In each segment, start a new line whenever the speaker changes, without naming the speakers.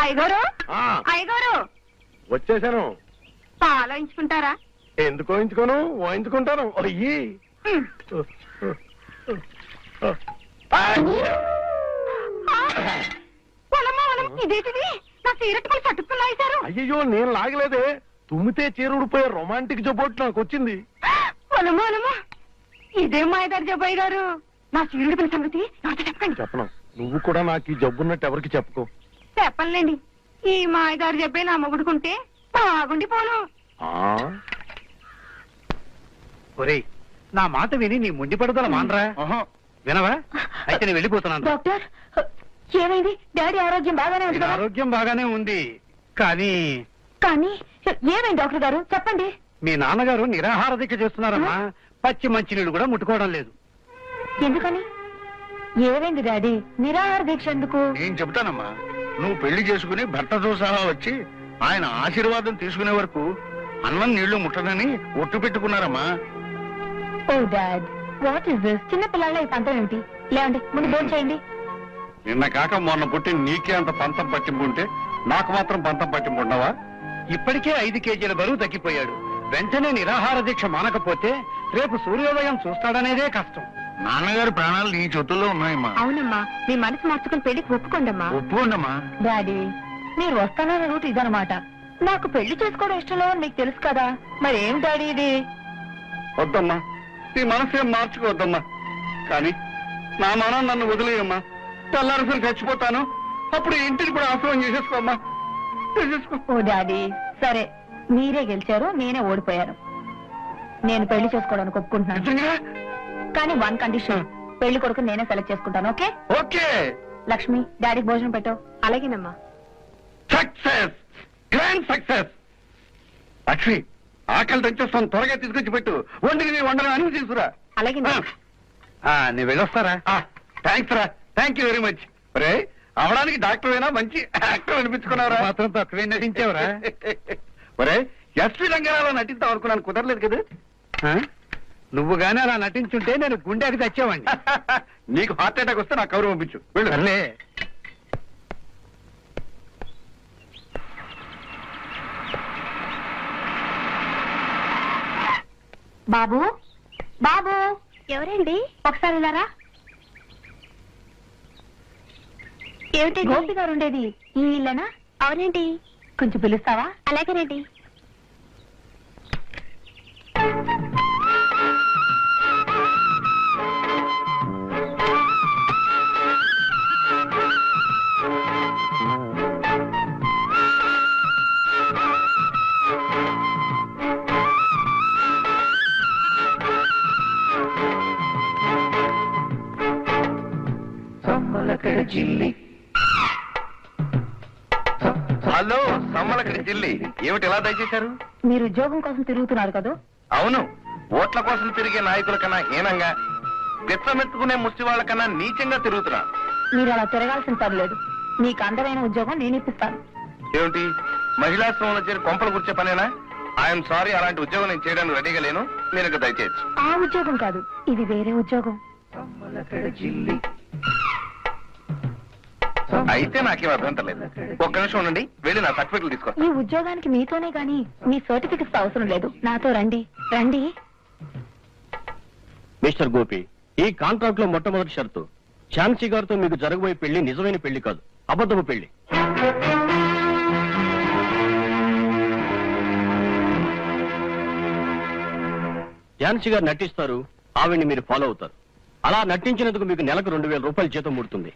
అయ్యగారు?
ఆ,
అయ్యగారు?
వచ్చేసాను
పాలోయించుకుంటారా?
ఎందుకు వాయించుకోను వాయించుకుంటాను. అయ్యి.
పొలమ్మా, పొలం. ఇదేంటిది? నా
అయ్యయ్యో నేను లాగలేదే. తుమ్మితే చీరుడిపోయే రొమాంటిక్ జబ్బోటు నాకు వచ్చింది.
పొలమా పొలమా. ఇదేం మాయదారి జబ్బాయి గారు నా సీరుడిపిన సంగతి
చెప్పను. నువ్వు కూడా నాకు ఈ జబ్బున్నట్టు ఎవరికి చెప్పుకో.
చెప్పనులేండి ఈ మాయదారి జబ్బే నా మొగుడుకుంటే బాగుండి పోను
ఆ?
ఒరేయ్ నా మాట విని నీ ముండి పడుదల మానరా. వినవా? అయితే నేను వెళ్ళిపోతున్నాను.
డాక్టర్ ఏమైంది? డాడీ ఆరోగ్యం బాగానే ఉంది కదా?
ఆరోగ్యం బాగానే ఉంది. కానీ
కానీ ఏమైంది డాక్టర్ గారు? చెప్పండి.
మీ నాన్నగారు నిరాహార దీక్ష చేస్తున్నారమ్మా. పచ్చి మంచినీళ్ళు కూడా ముట్టుకోవడం లేదు.
ఎందుకని? ఏమైంది డాడీ? నిరాహార దీక్ష ఎందుకు?
నేను చెబుతానమ్మా. నువ్వు పెళ్ళి చేసుకుని భర్తతో సహా వచ్చి ఆయన ఆశీర్వాదం తీసుకునే వరకు అన్నం నీళ్ళు ముట్టనని ఒట్టు పెట్టుకున్నారమ్మా.
Oh dad what is this? చిన్న పిల్లల ఈ పంతం ఏమిటి? లేవండి ముందు ఫోన్ చేయండి.
నిన్న కాక మొన్న పుట్టి నీకే అంత పంతం పట్టింపు ఉంటే నాకు మాత్రం పంతం పట్టింపు ఉండవా?
ఇప్పటికే ఐదు కేజీల బరువు తగ్గిపోయాడు. వెంటనే నిరాహార దీక్ష మానకపోతే రేపు సూర్యోదయం చూస్తాడనేదే కష్టం.
నాన్నగారి ప్రాణాలు నీ చేతుల్లో ఉన్నాయమ్మా.
అవునమ్మా మీ మనసు మార్చుకుని పెళ్ళికి ఒప్పుకోండమ్మా.
ఒప్పుకోండమ్మా.
డాడీ మీరు వస్తానన్న రూట్ ఇదనమాట నాకు పెళ్ళి చేసుకోవడం ఇష్టం లేవని మీకు తెలుసు కదా. మరి ఏం డాడీ ఇది?
వద్దమ్మా. నీ మనసు ఏం మార్చుకోవద్దమ్మా కానీ నా మనం నన్ను వదిలేయమ్మా. తెల్లారసరి చచ్చిపోతాను. అప్పుడు ఇంటిని కూడా ఆశ్రమం చేసేసుకోమ్మా. చేసేసుకో.
ఓ డాడీ సరే. మీరే గెలిచారు నేనే ఓడిపోయాను. నేను పెళ్ళి చేసుకోవడానికి ఒప్పుకుంటున్నాను.
నిజంగా?
కానీ వన్ కండిషన్ పెళ్ళి కొడుకు నేనే సెలెక్ట్ చేసుకుంటాను ఓకే?
ఓకే.
లక్ష్మి డాడీకి భోజనం పెట్టు. అలాగేనమ్మా.
సక్సెస్ గ్రాండ్ సక్సెస్ లక్ష్మి ఆకలి తెచ్చేస్తాను త్వరగా తీసుకొచ్చి పెట్టు. వండికి నీ వండని అన్ని తీసుకురా
అలాగేనమ్మా
ఆ, నీ వెళ్ళొస్తారా?
థ్యాంక్స్ రా. థ్యాంక్ యూ వెరీ మచ్ రే అవడానికి డాక్టర్ అయినా మంచి యాక్టర్ అనిపించుకున్నారా
మాత్రం తక్కువే నటించావురా.
ఒరే ఎస్వి రంగారావు నటిద్దాం అనుకున్నాను కుదరలేదు కదా?
ఆ? నువ్వు గానీ అలా నటించుంటే నేను గుండెకి తెచ్చేవాడిని
నీకు హార్ట్ అటాక్ వస్తే నాకు కవర్ పంపించు వెళ్ళు.
సర్లే.
బాబు బాబు. ఎవరండి? ఒకసారి ఇలారా ఏమిటి గోపి గారు ఉండేది. ఈ ఇల్లేనా? అవునండి. కొంచెం పిలుస్తావా? అలాగేనండి.
హలో సమ్మలకడి జిల్లి. ఏమిటి ఎలా దయచేశారు?
మీరు ఉద్యోగం కోసం తిరుగుతున్నారు కదా?
అవును. ఓట్ల కోసం తిరిగే నాయకుల కన్నా హీనంగా పిచ్చమెత్తుకునే ముష్టి వాళ్ళ కన్నా నీచంగా తిరుగుతున్నా
మీరు అలా తిరగాల్సిన పని లేదు. మీకు అందమైన ఉద్యోగం నేను ఇప్పిస్తాను
ఏమిటి? మహిళా శ్రమంలో చేరి కొంపలు కూర్చే పనేనా? ఐఎమ్ సారీ అలాంటి ఉద్యోగం నేను చేయడానికి రెడీగా లేను. మీరు దయచేయచ్చు.
ఆ ఉద్యోగం కాదు ఇది వేరే ఉద్యోగం.
అయితే నాకేం అభ్యంతరం లేదు ఒక్క నిమిషం ఉండండి వెళ్ళి నా సర్టిఫికెట్లు తీసుకో.
ఈ ఉద్యోగానికి మీతోనే గాని మీ సర్టిఫికెట్స్ అవసరం లేదు. నాతో రండి. రండి.
మిస్టర్ గోపి ఈ కాంట్రాక్ట్లో మొట్టమొదటి షరతు. ఝాన్సీ గారితో మీకు జరగబోయే పెళ్ళి నిజమైన పెళ్ళి కాదు అబద్ధపు పెళ్ళి. ఝాన్సీ గారు నటిస్తారు ఆవిడ్ని మీరు ఫాలో అవుతారు. అలా నటించినందుకు మీకు నెలకు రెండు వేల రూపాయల జీతం ముడుతుంది.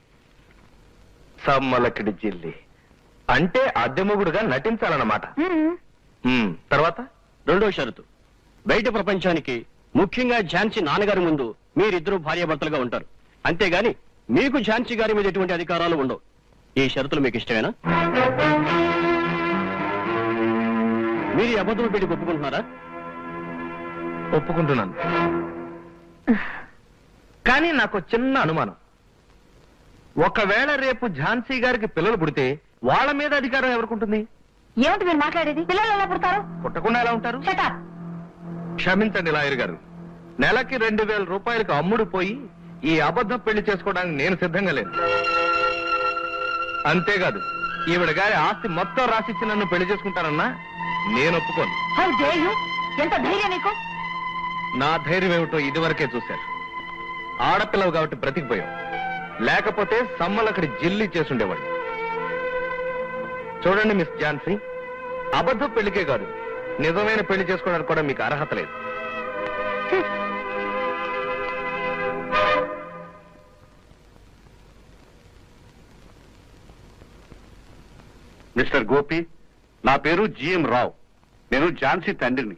సమ్మలకడి జిల్లి. అంటే అద్దెముగుడుగా నటించాలన్నమాట.
మ్మ్.
తర్వాత?
రెండో షరతు. బయట ప్రపంచానికి ముఖ్యంగా ఝాన్సీ నాన్నగారి ముందు మీరిద్దరూ భార్యాభర్తలుగా ఉంటారు. అంతేగాని మీకు ఝాన్సీ గారి మీద ఎటువంటి అధికారాలు ఉండవు. ఈ షరతులు మీకు ఇష్టమేనా? మీరు ఈ అబద్ధం పెళ్ళి ఒప్పుకుంటున్నారా?
ఒప్పుకుంటున్నాను. కానీ నాకు చిన్న అనుమానం. ఒకవేళ రేపు ఝాన్సీ గారికి పిల్లలు పుడితే వాళ్ళ మీద అధికారం ఎవరికుంటుంది?
ఏమిటి మీరు మాట్లాడేది? పిల్లలు ఎలా పుడతారు?
పుట్టకుండా ఎలా ఉంటారు? క్షమించండి లాయర్ గారు. నెలకి రెండు వేల రూపాయలకు అమ్ముడు పోయి ఈ అబద్ధం పెళ్ళి చేసుకోవడానికి నేను సిద్ధంగా లేను. అంతేకాదు
ఈవిడ గారి ఆస్తి మొత్తం రాసిచ్చి నన్ను పెళ్ళి చేసుకుంటానన్నా నేను ఒప్పుకోను.
ఎంత ధైర్యం నీకు
నా ధైర్యం ఏమిటో ఇదివరకే చూశారు. ఆడపిల్లవు కాబట్టి బ్రతికిపోయావు లేకపోతే సమ్మలక్కడి జిల్లి చేసుండేవాడు చూడండి మిస్ ఝాన్సీ అబద్ధ పెళ్ళికే కాదు నిజమైన పెళ్ళి చేసుకోవడానికి కూడా మీకు అర్హత లేదు.
మిస్టర్ గోపి నా పేరు జిఎం రావు. నేను ఝాన్సీ తండ్రిని.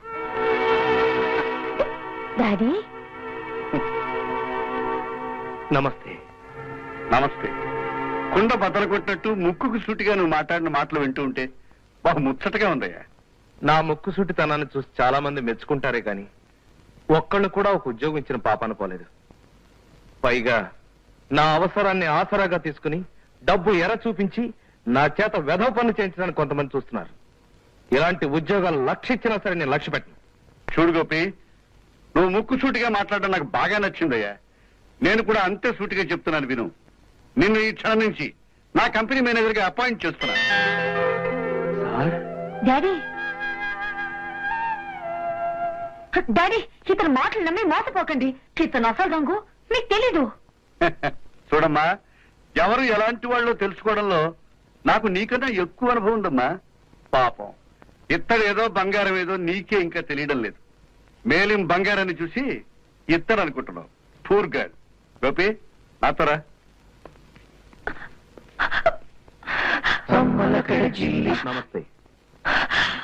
డాడీ?
నమస్తే.
నమస్తే. కుండ బద్దలు కొట్టినట్టు ముక్కుకు సూటిగా నువ్వు మాట్లాడిన మాటలు వింటూ ఉంటే బాగా ముచ్చటగా ఉందయ్యా.
నా ముక్కు సూటితనాన్ని చూసి చాలా మంది మెచ్చుకుంటారే గాని ఒక్కళ్ళు కూడా ఒక ఉద్యోగం ఇచ్చిన పాప అనుకోలేదు. పైగా నా అవసరాన్ని ఆసరాగా తీసుకుని డబ్బు ఎర చూపించి నా చేత వెధవ పనులు చేయించడానికి కొంతమంది చూస్తున్నారు. ఇలాంటి ఉద్యోగాలు లక్ష్య ఇచ్చినా సరే నేను లక్ష్య పెట్టను.
చూడు గోపి నువ్వు ముక్కు సూటిగా మాట్లాడడం నాకు బాగా నచ్చిందయ్యా. నేను కూడా అంతే సూటిగా చెప్తున్నాను విను. నిన్ను ఈ క్షణం నుంచి నా కంపెనీ మేనేజర్గా అపాయింట్ చేస్తున్నాను
డాడీ! డాడీ ఇతను మాటలు నమ్మి మోసపోకండి. ఇతను అసలు రంగు మీకు తెలీదు.
చూడమ్మా ఎవరు ఎలాంటి వాళ్ళో తెలుసుకోవడంలో నాకు నీకన్నా ఎక్కువ అనుభవం ఉందమ్మా. పాపం. ఇత్తడు ఏదో బంగారం ఏదో నీకే ఇంకా తెలియడం లేదు. మేలిం బంగారాన్ని చూసి ఇత్తడు అనుకుంటున్నావు పూర్ గర్ల్. గోపి నాతోరా?
నమస్తే.